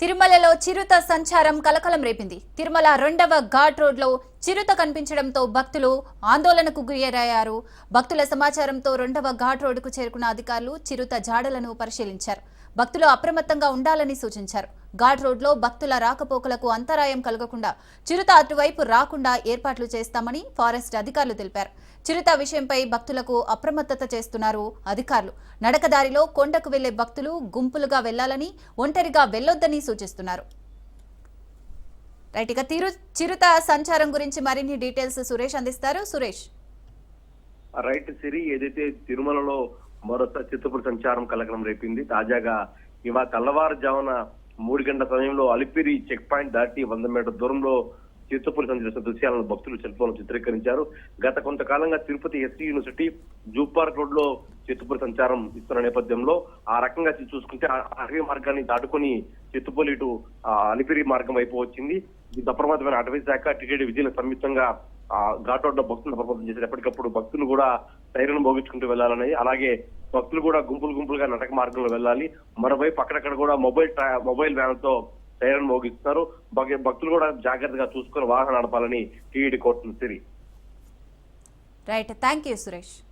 తిరుమలలో చిరుత సంచారం కలకలం రేపింది. తిరుమల రెండవ ఘాట్ రోడ్లో చిరుత కనిపించడంతో భక్తులు ఆందోళనకు గురయ్యారు. భక్తుల సమాచారంతో రెండవ ఘాట్ రోడ్డుకు చేరుకున్న అధికారులు చిరుత జాడలను పరిశీలించారు. భక్తులు అప్రమత్తంగా ఉండాలని సూచించారు. ఘాట్ రోడ్లో భక్తుల రాకపోకలకు అంతరాయం కలగకుండా చిరుత అటువైపు రాకుండా ఏర్పాట్లు చేస్తామని ఫారెస్ట్ అధికారులు తెలిపారు. చిరుత విషయంపై భక్తులకు అప్రమత్తత చేస్తున్నారు అధికారులు. నడకదారిలో కొండకు వెళ్ళే భక్తులు గుంపులుగా వెళ్ళాలని ఒంటరిగా వెళ్ళొద్దని సూచిస్తున్నారు. రైట్ ఇక తిరు చిరుత సంచారం గురించి మరిన్ని డీటెయిల్స్ సురేష్ అందిస్తారు. సురేష్. రైట్ సిరి ఏదైతే తిరుమలలో మరోసారి చిత్తూరు సంచారం కలకలం రేపింది. తాజాగా ఇవా తెల్లవారుజామున మూడు గంటల సమయంలో అలిపిరి చెక్ పాయింట్ దాటి వంద మీటర్ దూరంలో చిత్తూరు సంచరిస్తున్న దృశ్యాలను భక్తులు సెల్ చిత్రీకరించారు. గత కొంతకాలంగా Tirupati SC university zoo park రోడ్లో చిత్తూరు సంచారం ఇస్తున్న నేపథ్యంలో ఆ రకంగా చూసుకుంటే ఆ అటవీ మార్గాన్ని దాటుకొని చిత్తుపల్లి ఇటు ఆ, అలిపిరి మార్గం వైపు వచ్చింది. ఇది అప్రమత్తమైన అటవీ శాఖ టిటిడి విజయలు సంయుక్తంగా ఆ ఘాట్ రోడ్లో భక్తులను అప్రమత్తం చేశారు ఎప్పటికప్పుడు భక్తులు కూడా ధైర్యం భోగించుకుంటూ వెళ్ళాలని అలాగే భక్తులు కూడా గుంపులు గుంపులుగా నటక మార్గంలో వెళ్ళాలి. మరోవైపు అక్కడక్కడ కూడా మొబైల్ ట్రా- మొబైల్ వ్యాన్తో ధైర్యం సైరన్ మోగిస్తున్నారు భక్తులు కూడా జాగ్రత్తగా చూసుకొని వాహనం నడపాలని టీఈడి కోరుతుంది Siri. Right. Thank you Suresh.